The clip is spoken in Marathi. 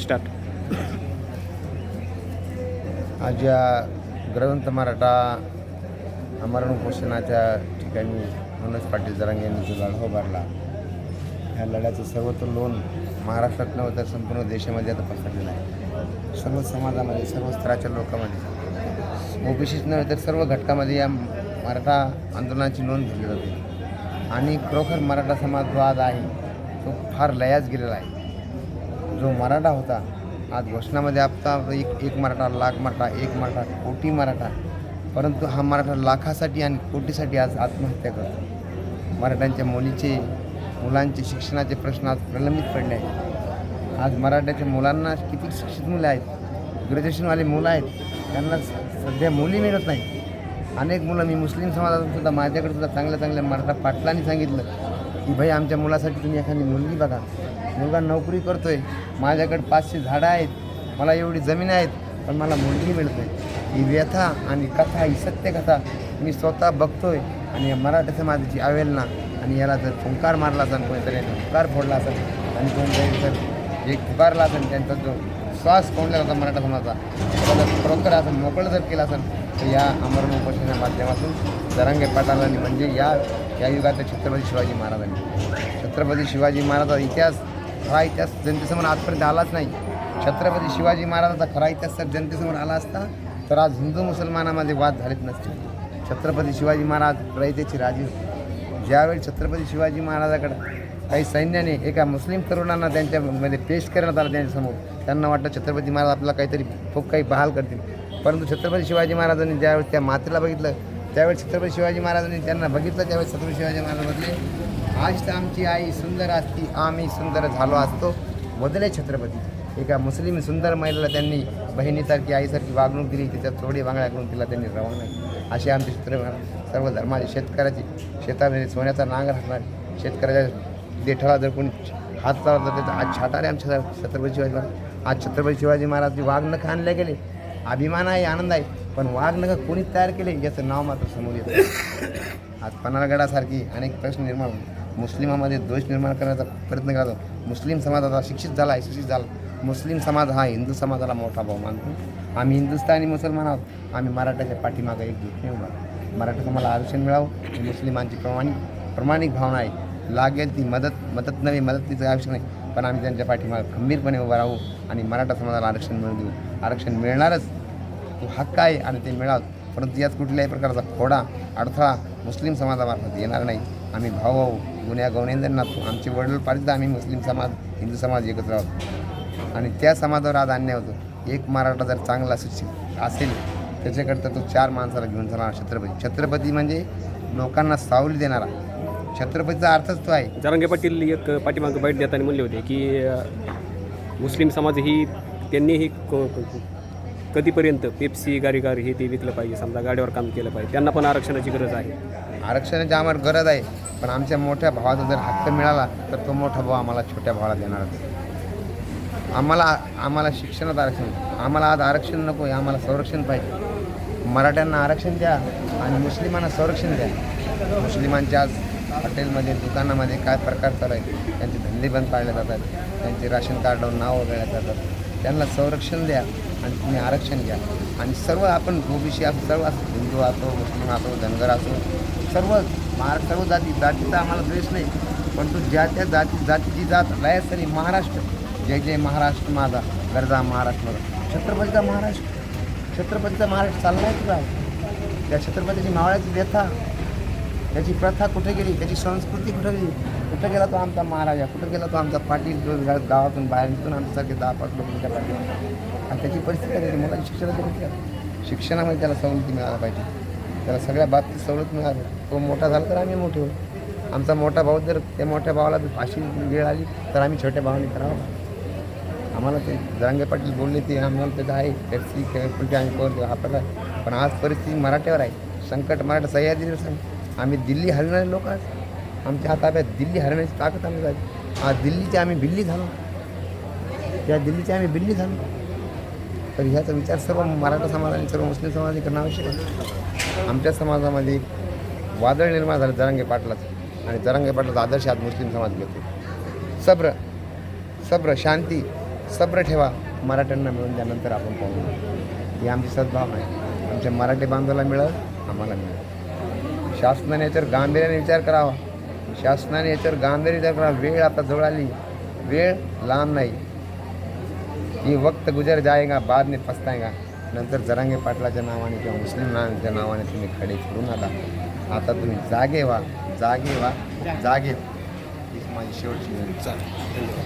स्टार्ट आज या ग्रंथ मराठा अमरण उपोषणाच्या ठिकाणी मनोज पाटील जरांग यांनी जो लढा उभारला ह्या लढ्याचं सर्वत्र लोन महाराष्ट्रात नव्हे तर संपूर्ण देशामध्ये आता पसरलेलं आहे. सर्व समाजामध्ये सर्व स्तराच्या लोकांमध्ये ओबीसीच नव्हे तर सर्व घटकामध्ये या मराठा आंदोलनाची नोंद घेतली जाते. आणि खरोखर मराठा समाज जो आज आहे तो फार लयाच गेलेला आहे. जो मराठा होता आज घोषणामध्ये आता एक एक मराठा लाख मराठा एक मराठा कोटी मराठा परंतु हा मराठा लाखासाठी आणि कोटीसाठी आज आत्महत्या करतो. मराठ्यांच्या मुलीचे मुलांचे शिक्षणाचे प्रश्न आज प्रलंबित पडले आहेत. आज मराठ्याच्या मुलांना किती शिक्षित मुले आहेत ग्रॅज्युएशनवाले मुलं आहेत त्यांना सध्या मुली मिळत नाही अनेक मुलं मी मुस्लिम समाजातून सुद्धा माझ्याकडे सुद्धा चांगल्या चांगल्या मराठा पाटलांनी सांगितलं की भाई आमच्या मुलासाठी तुम्ही एखादी मुलगी बघा मुलगा नोकरी करतोय माझ्याकडे पाचशे झाडं आहेत मला एवढी जमीन आहेत पण मला मुलगी मिळतोय. ही व्यथा आणि कथा ही सत्य कथा मी स्वतः बघतोय आणि या मराठी समाजाची आवेलना आणि याला जर फुंकार मारला असेल कोणीतरी फुंकार फोडला असेल आणि कोणतरी जर एक पुकारला असेल त्यांचा जो श्वास कोंडला होता मराठा समाजाचा त्याला जर खरोखर असं मोकळं जर केलं असेल तर या अमरण उपोषणाच्या माध्यमातून जरांगे पाटलांनी म्हणजे या या युगातल्या छत्रपती शिवाजी महाराजांनी. छत्रपती शिवाजी महाराजाचा इतिहास खरा इतिहास जनतेसमोर आजपर्यंत आलाच नाही. छत्रपती शिवाजी महाराजाचा खरा इतिहास जर जनतेसमोर आला असता तर आज हिंदू मुसलमानामध्ये वाद झालेच नसते छत्रपती शिवाजी महाराज रयतेचे राजे होते. ज्यावेळी छत्रपती शिवाजी महाराजाकडे काही सैन्याने एका मुस्लिम तरुणांना त्यांच्यामध्ये पेश करण्यात आला त्यांच्यासमोर त्यांना वाटतं छत्रपती महाराज आपल्याला काहीतरी खूप काही बहाल करतील. परंतु छत्रपती शिवाजी महाराजांनी ज्यावेळेस त्या मातेला बघितलं त्यावेळेस छत्रपती शिवाजी महाराजांनी त्यांना बघितलं त्यावेळेस छत्रपती शिवाजी महाराजांमधले आज तर आमची आई सुंदर असती आम्ही सुंदर झालो असतो. बदले छत्रपती. एका मुस्लिम सुंदर महिलेला त्यांनी बहिणीसारखी आईसारखी वागणूक दिली त्याच्यात थोडी बांगड्या करून तिला त्यांनी रवाना असे आमचे चित्र सर्व धर्माचे शेतकऱ्याची शेतामध्ये सोन्याचा नांगर असणार शेतकऱ्याच्या देठाला जर कोणी हात लावला तर त्याचा आज छाटारे आमच्या छत्रपती शिवाजी महाराज. आज छत्रपती शिवाजी महाराज वाघ नख आणले गेले. अभिमान आहे आनंद आहे पण वाघनखं कोणी तयार केले याचं नाव मात्र समोर येतं. आज पन्हाळगडासारखी अनेक प्रश्न निर्माण होते. मुस्लिमामध्ये द्वेष निर्माण करण्याचा प्रयत्न करतो. मुस्लिम समाज आता शिक्षित झाला आहे शिक्षित झाला. मुस्लिम समाज हा हिंदू समाजाला मोठा भाव मानतो. आम्ही हिंदुस्थानी मुसलमान आहोत. आम्ही मराठाच्या पाठीमागं एक ठेवू नाही उभा. मराठा समाजाला आरक्षण मिळावं. ही मुस्लिमांची प्रमाणिक प्रमाणिक भावना आहे. लागेल ती मदत मदत नव्हे मदतीचं आवश्यक नाही. पण आम्ही त्यांच्या पाठीमागं खंबीरपणे उभं राहू आणि मराठा समाजाला आरक्षण मिळवून देऊ. आरक्षण मिळणारच. तो हक्क आहे आणि ते मिळावं. परंतु यात कुठल्याही प्रकारचा खोडा अडथळा मुस्लिम समाजामार्फत येणार नाही. आम्ही भाऊ भाऊ गुन्ह्या गवनेंदर नातो आमचे वडील पारित आम्ही मुस्लिम समाज हिंदू समाज एकत्र आहोत. आणि त्या समाजावर आज अन्याय होतो. एक मराठा जर चांगला शिक्षित असेल त्याच्याकरता तो चार माणसाला घेऊन जाणार छत्रपती. छत्रपती म्हणजे लोकांना सावली देणारा. छत्रपतीचा अर्थच तो आहे. जरांगे पाटील एक पाठीमागं बैठ देताना म्हणले होते की मुस्लिम समाज ही त्यांनीही क- कधीपर्यंत पेप्सी गारीगार हे ते विकलं पाहिजे समजा गाडीवर काम केलं पाहिजे त्यांना पण आरक्षणाची गरज आहे. आरक्षणाची आम्हाला गरज आहे पण आमच्या मोठ्या भावाचा जर हक्क मिळाला तर तो मोठा भाऊ आम्हाला छोट्या भावाला देणार आम्हाला आम्हाला शिक्षणात आरक्षण आम्हाला आज आरक्षण नको आहे आम्हाला संरक्षण पाहिजे. मराठ्यांना आरक्षण द्या आणि मुस्लिमांना संरक्षण द्या. मुस्लिमांच्या आज हॉटेलमध्ये दुकानामध्ये काय प्रकार चालू आहेत त्यांचे धंदे बंद पाळले जातात त्यांचे राशन कार्डवर नाव वगळल्या जातात. त्यांना संरक्षण द्या आणि तुम्ही आरक्षण घ्या. आणि सर्व आपण ओबीसी असो सर्व असो हिंदू असो मुस्लिम असो धनगर असो सर्व महाराष्ट्र सर्व जाती जातीचा आम्हाला द्वेष नाही. पण तो ज्या त्या जाती जातीची जात लयासरी महाराष्ट्र. जय जय महाराष्ट्र माझा. गरजा महाराष्ट्र माझा. छत्रपतीचा महाराष्ट्र. छत्रपतीचा महाराष्ट्र चाललाय तुला त्या छत्रपतीची मावळ्याची व्यथा. त्याची प्रथा कुठे गेली? त्याची संस्कृती कुठे गेली? कुठं गेला तो आमचा महाराजा? कुठं गेला तो आमचा पाटील? जो गावातून बाहेर निघून आमच्यासारखे दहा पाच लोक त्याच्या पाठीवर आणि त्याची परिस्थिती काय झाली मुलांची शिक्षणाची कुठे शिक्षणामध्ये त्याला सवलती मिळायला पाहिजे. त्याला सगळ्या बाबतीत सवलत मिळाली. तो मोठा झाला तर आम्ही मोठे होऊ. आमचा मोठा भाऊ जर त्या मोठ्या भावाला जर अशी वेळ आली तर आम्ही छोट्या भावाने करावं. आम्हाला ते जरांगे पाटील बोलले ते आम्हाला त्याचं आहे. टॅक्सी कुठे आम्ही करतो आपल्याला पण आज परिस्थिती मराठ्यावर आहे. संकट मराठा सह्याद्रीवर सांग आम्ही दिल्ली हलणारे लोक आज. आमच्या हाताब्यात दिल्ली हरण्याची ताकद आम्ही झाली. आज दिल्लीचे आम्ही बिल्ली झालो. त्या दिल्लीचे आम्ही बिल्ली झालो. तर ह्याचा विचार सर्व मराठा समाज आणि सर्व मुस्लिम समाजाने करणं आवश्यक आहे. आमच्या समाजामध्ये वादळ निर्माण झालं जरांगे पाटलाचं. आणि जरांगे पाटलाचा आदर्श आज मुस्लिम समाज घेतो. सब्र सब्र शांती सब्र ठेवा. मराठ्यांना मिळून त्यानंतर आपण पाहू ही आमची सद्भावना आहे. आमच्या मराठी बांधवाला मिळत आम्हाला मिळत शासनाने याच्यावर गांभीर्याने विचार करावा. शासनाने याच्यावर गांभीर्य विचार वेळ आता जवळ आली. वेळ लांब नाही. ही वक्त गुजर जायगा बाद में नंतर जरांगे पाटलाच्या नावाने किंवा मुस्लिम नावाच्या नावाने तुम्ही खडे फिरून आला. आता तुम्ही जागे व्हा. जागे व्हा. जागे. हीच माझी शेवटची विनंती.